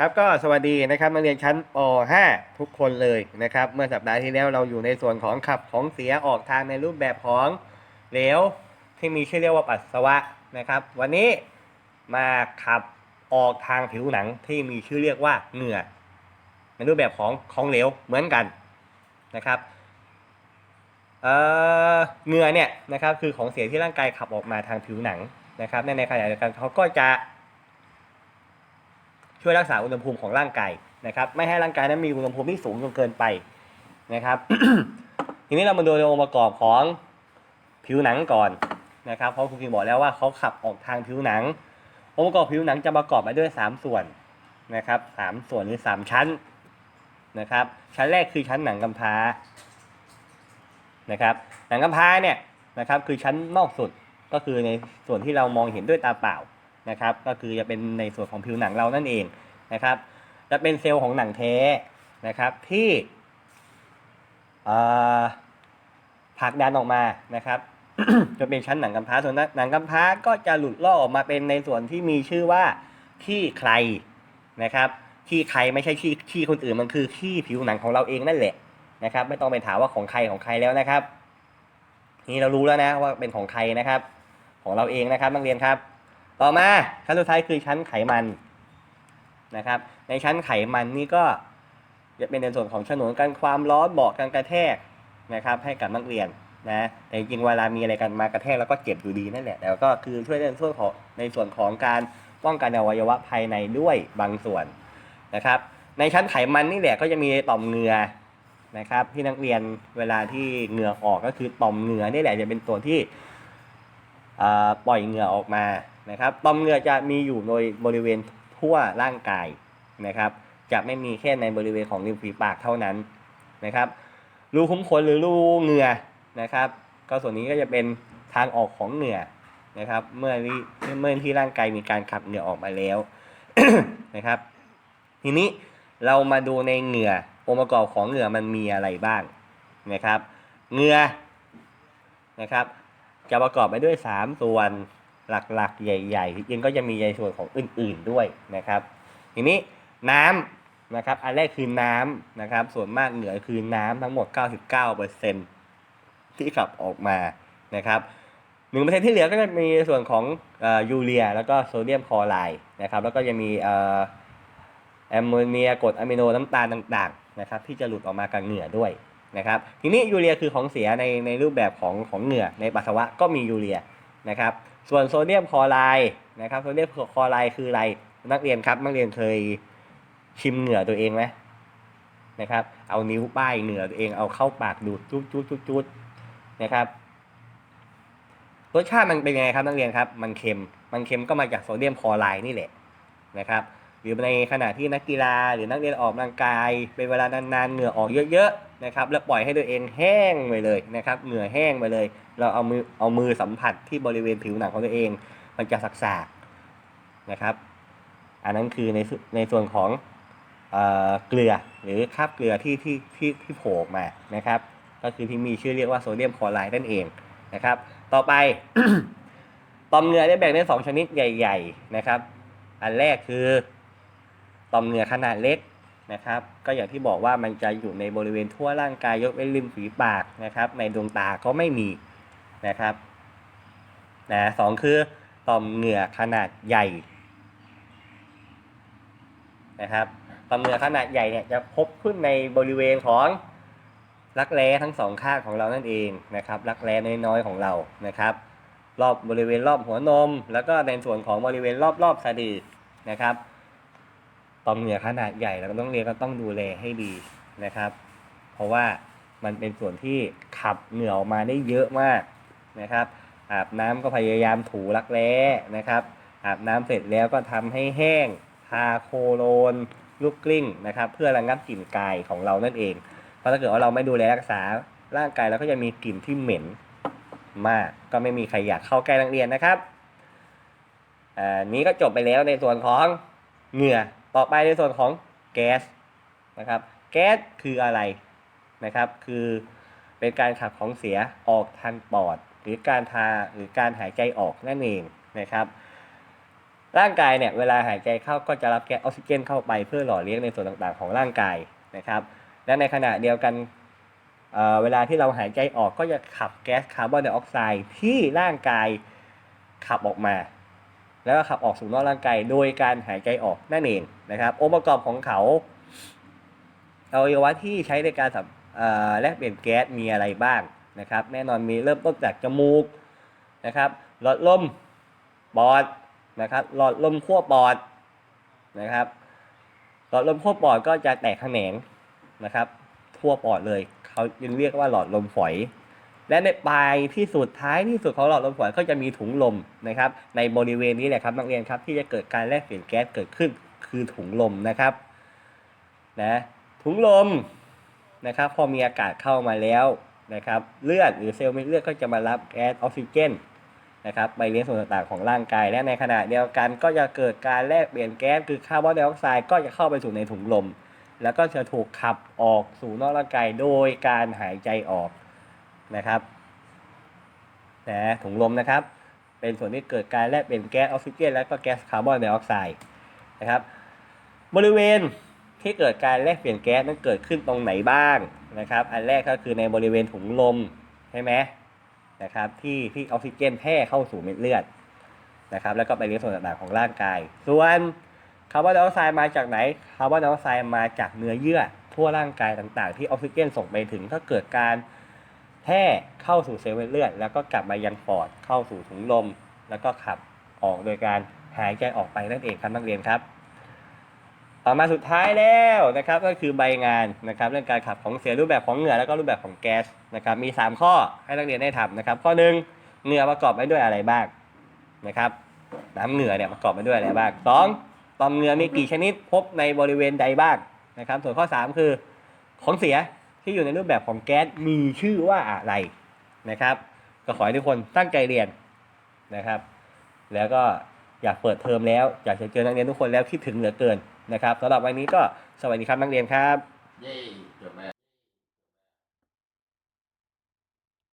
ครับก็สวัสดีนะครับนักเรียนชั้นป .5 ทุกคนเลยนะครับ เมื่อสัปดาห์ที่แล้วเราอยู่ในส่วนของขับของเสียออกทางในรูปแบบของเหลวที่มีชื่อเรียกว่าปัสสาวะนะครับ วันนี้มาขับออกทางผิวหนังที่มีชื่อเรียกว่าเหงื่อ ในรูปแบบของของเหลวเหมือนกันนะครับเออเหงื่อเนี่ยนะครับคือของเสียที่ร่างกายขับออกมาทางผิวหนังนะครับในในขณะเดียวกันเขาก็จะ ช่วยรักษาอุณหภูมิของร่างกายนะครับไม่ให้ร่างกายนั้นมีอุณหภูมิที่สูงจนเกินไปนะครับ ทีนี้เรามาดูในองค์ประกอบของผิวหนังก่อนนะครับเพราะครูคิงบอกแล้วว่าเขาขับออกทางผิวหนัง องค์ประกอบผิวหนังจะประกอบไปด้วย 3 ส่วนนะครับสามส่วนหรือ 3 ชั้นนะครับ ชั้นแรกคือชั้นหนังกำพร้านะครับ หนังกำพร้าเนี่ยนะครับคือชั้นนอกสุดก็คือในส่วนที่เรามองเห็นด้วยตาเปล่า นะครับ ก็คือจะเป็นในส่วนของผิวหนังเรานั่นเองนะครับ จะเป็นเซลล์ของหนังแท้นะครับที่ผลักดันออกมานะครับจะเป็นชั้นหนังกำพร้าส่วนหนังกำพร้าก็จะหลุดลอกออกมาเป็นในส่วนที่มีชื่อว่าขี้ใครนะครับขี้ใครไม่ใช่ขี้ขี้คนอื่นมันคือขี้ผิวหนังของเราเองนั่นแหละนะครับ ไม่ต้องไปถามว่าของใครของใครแล้วนะครับนี่เรารู้แล้วนะว่าเป็นของใครนะครับ ของเราเองนะครับนักเรียนครับ ต่อมาชั้นสุดท้ายคือชั้นไขมันนะครับ ในชั้นไขมันนี่ก็จะเป็นในส่วนของฉนวนกันความร้อนเบาะกันกระแทกนะครับ ให้กับนักเรียนนะแต่จริงเวลามีอะไรกันมากระแทกแล้วก็เจ็บอยู่ดีนั่นแหละแต่ก็คือช่วยในส่วนของในส่วนของการป้องกันอวัยวะภายในด้วยบางส่วนนะครับ ในชั้นไขมันนี่แหละก็จะมีต่อมเหงื่อนะครับ ที่นักเรียนเวลาที่เหงื่อออกก็คือต่อมเหงื่อนี่แหละจะเป็นตัวที่ปล่อยเหงื่อออกมา นะครับต่อมเหงื่อจะมีอยู่โดยบริเวณทั่วร่างกายนะครับ จะไม่มีแค่ในบริเวณของริมฝีปากเท่านั้นนะครับรูคุ้มขนหรือรูเหงื่อนะครับ ก็ส่วนนี้ก็จะเป็นทางออกของเหงื่อนะครับ เมื่อที่เมื่อที่ร่างกายมีการขับเหงื่อออกมาแล้วนะครับ ทีนี้เรามาดูในเหงื่อองค์ประกอบของเหงื่อมันมีอะไรบ้างนะครับ เหงื่อนะครับ จะประกอบไปด้วย 3 ส่วน หลักๆ ใหญ่ๆจริงก็จะมีในส่วนของอื่นๆด้วยนะครับ ทีนี้น้ำนะครับ อันแรกคือน้ำนะครับ ส่วนมากเหนือคือน้ำทั้งหมด 99%ที่ขับออกมานะครับหนึ่งเปอร์เซ็นที่เหลือก็จะมีส่วนของอยูเรีย แล้วก็โซเดียมคลอไรด์นะครับ แล้วก็จะมีแอมโมเนียกรดอะมิโนน้ำตาลต่างๆนะครับที่จะหลุดออกมากับเหงื่อด้วยนะครับทีนี้ยูเรียคือของเสียในในรูปแบบของของเหงื่อในปัสสาวะก็มียูเรียนะครับ ส่วนโซเดียมคลอไรด์นะครับโซเดียมคลอไรด์คืออะไร นักเรียนครับนักเรียนเคยชิมเหงื่อตัวเองไหมนะครับ เอานิ้วป้ายเหงื่อตัวเองเอาเข้าปากดูดจุ๊ดจุ๊ดจุดจุดนะครับรสชาติมันเป็นไงครับนักเรียนครับ มันเค็มมันเค็มก็มาจากโซเดียมคลอไรด์นี่แหละนะครับ รือในขณะที่นักกีฬาหรือนักเรียนออกกำลังกาย เป็นเวลานานๆเหงื่อออกเยอะๆนะครับแล้วปล่อยให้ตัวเองแห้งไปเลยนะครับเหงื่อแห้งไปเลย เราเอามือเอามือสัมผัสที่บริเวณผิวหนังของตัวเอง มันจะสักๆนะครับ อันนั้นคือในในส่วนของเอเกลือหรือคราบเกลือที่ที่ที่ที่โผล่มานะครับ ก็คือที่มีชื่อเรียกว่าโซเดียมคลอไรด์นั่นเองนะครับ ต่อไปต่อมเหงื่อได้แบ่งเป็นสองชนิดใหญ่ ๆนะครับ อันแรกคือ ต่อมเหงื่อขนาดเล็กนะครับ ก็อย่างที่บอกว่ามันจะอยู่ในบริเวณทั่วร่างกายยกเว้นริมฝีปากนะครับ ในดวงตาก็ไม่มีนะครับนะสองคือต่อมเหงื่อขนาดใหญ่นะครับต่อมเหงื่อขนาดใหญ่เนี่ยจะพบขึ้นในบริเวณของรักแร้ทั้งสองข้างของเรานั่นเองนะครับรักแร้น้อยๆของเรานะครับ รอบบริเวณรอบหัวนม แล้วก็ในส่วนของบริเวณรอบๆสะดือนะครับ ต่อมเหงื่อขนาดใหญ่เราต้องเรียนก็ต้องดูแลให้ดีนะครับ เพราะว่ามันเป็นส่วนที่ขับเหงื่อออกมาได้เยอะมากนะครับ อาบน้ำก็พยายามถูรักแร้นะครับ อาบน้ำเสร็จแล้วก็ทำให้แห้งทาโคโลนลูกกลิ้งนะครับ เพื่อระงับกลิ่นกายของเรานั่นเอง เพราะถ้าเกิดว่าเราไม่ดูแลรักษาร่างกายเราก็จะมีกลิ่นที่เหม็นมาก ก็ไม่มีใครอยากเข้าใกล้นักเรียนนะครับอ่านี้ก็จบไปแล้วในส่วนของเหงื่อ ต่อไปในส่วนของแก๊สนะครับ แก๊สคืออะไรนะครับ คือเป็นการขับของเสียออกทางปอด หรือการทาหรือการหายใจออกนั่นเองนะครับ ร่างกายเนี่ยเวลาหายใจเข้าก็จะรับแก๊สออกซิเจนเข้าไปเพื่อหล่อเลี้ยงในส่วนต่างๆ ของร่างกายนะครับ และในขณะเดียวกันเเวลาที่เราหายใจออกก็จะขับแก๊สคาร์บอนไดออกไซด์ที่ร่างกายขับออกมา แล้วก็ขับออกสู่นอกร่างกายโดยการหายใจออกนั่นเองนะครับ องค์ประกอบของเขาอวัยวะที่ใช้ในการแลกเปลี่ยนแก๊สมีอะไรบ้างนะครับ แน่นอนมีเริ่มต้นจากจมูกนะครับ หลอดลมปอดนะครับ หลอดลมขั้วปอดนะครับ หลอดลมขั้วปอดก็จะแตกแขนงนะครับ ทั่วปอดเลย เขาจึงเรียกว่าหลอดลมฝอย และในปลายที่สุดท้ายที่สุดของหลอดลมฝอยก็จะมีถุงลมนะครับ ในบริเวณนี้แหละครับนักเรียนครับที่จะเกิดการแลกเปลี่ยนแก๊สเกิดขึ้นคือถุงลมนะครับนะถุงลมนะครับพอมีอากาศเข้ามาแล้วนะครับเลือดหรือเซลล์เม็ดเลือดก็จะมารับแก๊สออกซิเจนนะครับไปเลี้ยงส่วนต่างๆของร่างกาย และในขณะเดียวกันก็จะเกิดการแลกเปลี่ยนแก๊สคือคาร์บอนไดออกไซด์ก็จะเข้าไปสู่ในถุงลม แล้วก็จะถูกขับออกสู่นอกร่างกายโดยการหายใจออก นะครับนะถุงลมนะครับ เป็นส่วนที่เกิดการแลกเปลี่ยนแก๊สออกซิเจน และก็แก๊สคาร์บอนไดออกไซด์นะครับ บริเวณที่เกิดการแลกเปลี่ยนแก๊สนั้นเกิดขึ้นตรงไหนบ้างนะครับ อันแรกก็คือในบริเวณถุงลมใช่ไหมนะครับที่ที่ออกซิเจนแพร่เข้าสู่เม็ดเลือดนะครับ แล้วก็ไปเลี้ยงส่วนต่างๆของร่างกาย ส่วนคาร์บอนไดออกไซด์มาจากไหนคาร์บอนไดออกไซด์มาจากเนื้อเยื่อทั่วร่างกายต่างๆ ที่ออกซิเจนส่งไปถึงก็เกิดการ แพร่เข้าสู่เซลล์เลือด แล้วก็กลับมายังปอดเข้าสู่ถุงลม แล้วก็ขับออกโดยการหายใจออกไปนั่นเองครับนักเรียนครับ ต่อมาสุดท้ายแล้วนะครับก็คือใบงานนะครับเรื่องการขับของเสียรูปแบบของเหงื่อแล้วก็รูปแบบของแก๊สนะครับมี 3 ข้อให้นักเรียนได้ทำนะครับ ข้อหนึ่งเหงื่อประกอบไปด้วยอะไรบ้างนะครับน้ำเหงื่อเนี่ยประกอบไปด้วยอะไรบ้างสองต่อมเหงื่อมีกี่ชนิดพบในบริเวณใดบ้างนะครับ ส่วนข้อ 3 คือของเสีย ที่อยู่ในรูปแบบของแก๊สมีชื่อว่าอะไรนะครับ ก็ขอให้ทุกคนตั้งใจเรียนนะครับ แล้วก็อยากเปิดเทอมแล้ว อยากจะเจอนักเรียนทุกคนแล้วคิดถึงเหลือเกินนะครับสำหรับวันนี้ก็สวัสดีครับนักเรียนครับ เย้จบแล้ว